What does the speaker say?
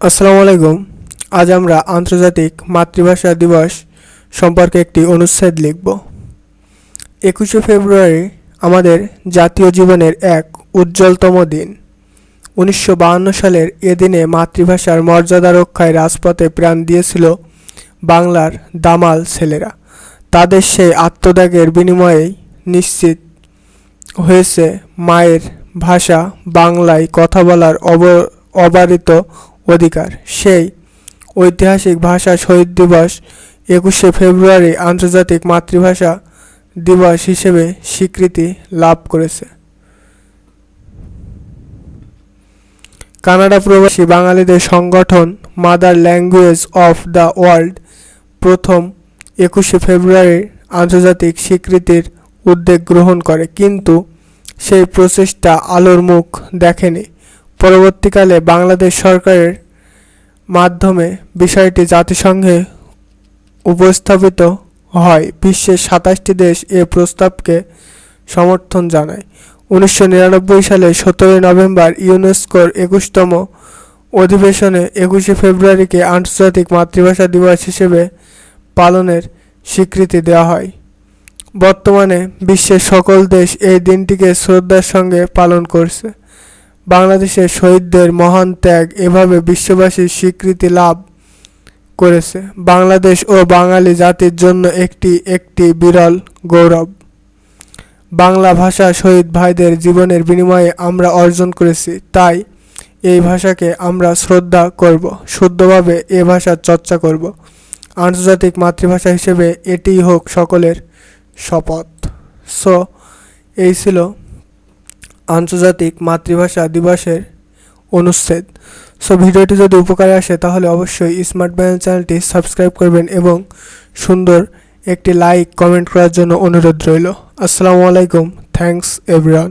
আসসালামু আলাইকুম। আজ আমরা আন্তর্জাতিক মাতৃভাষা দিবস সম্পর্কে একটি অনুচ্ছেদ লিখব। একুশে ফেব্রুয়ারি আমাদের জাতীয় জীবনের এক উজ্জ্বলতম দিন। উনিশশো সালের এ দিনে মাতৃভাষার মর্যাদা রক্ষায় রাজপথে প্রাণ দিয়েছিল বাংলার দামাল ছেলেরা। তাদের সেই আত্মত্যাগের বিনিময়েই নিশ্চিত হয়েছে মায়ের ভাষা, বাংলায় কথা বলার অব, অবারিত অধিকার। সেই ঐতিহাসিক ভাষা শহীদ দিবস একুশে ফেব্রুয়ারি আন্তর্জাতিক মাতৃভাষা দিবস হিসেবে স্বীকৃতি লাভ করেছে। কানাডা প্রবাসী বাঙালিদের সংগঠন mother language of the world প্রথম একুশে ফেব্রুয়ারি আন্তর্জাতিক স্বীকৃতির উদ্যোগ গ্রহণ করে। কিন্তু সেই প্রচেষ্টা আলোর মুখ দেখেনি। পরবর্তীকালে বাংলাদেশ সরকারের মাধ্যমে বিষয়টি জাতিসংঘে উপস্থাপিত হয়। বিশ্বের সাতাশটি দেশ এ প্রস্তাবকে সমর্থন জানায়। উনিশশো নিরানব্বই সালে সতেরোই নভেম্বর ইউনেস্কোর একুশতম অধিবেশনে একুশে ফেব্রুয়ারিকে আন্তর্জাতিক মাতৃভাষা দিবস হিসেবে পালনের স্বীকৃতি দেওয়া হয়। বর্তমানে বিশ্বের সকল দেশ এই দিনটিকে শ্রদ্ধার সঙ্গে পালন করছে। বাংলাদেশের শহীদদের মহান ত্যাগ এভাবে বিশ্ববাসীর স্বীকৃতি লাভ করেছে। বাংলাদেশ ও বাঙালি জাতির জন্য একটি একটি বিরল গৌরব। বাংলা ভাষা শহীদ ভাইদের জীবনের বিনিময়ে আমরা অর্জন করেছি, তাই এই ভাষাকে আমরা শ্রদ্ধা করব, শুদ্ধভাবে এ ভাষার চর্চা করব। আন্তর্জাতিক মাতৃভাষা হিসেবে এটিই হোক সকলের শপথ। সো এই ছিল আন্তর্জাতিক মাতৃভাষা দিবসের অনুচ্ছেদ। সো ভিডিওটি যদি উপকারে আসে, তাহলে অবশ্যই স্মার্ট ব্যান চ্যানেলটি সাবস্ক্রাইব করবেন এবং সুন্দর একটি লাইক, কমেন্ট করার জন্য অনুরোধ রইল। আসসালামু আলাইকুম। Thanks everyone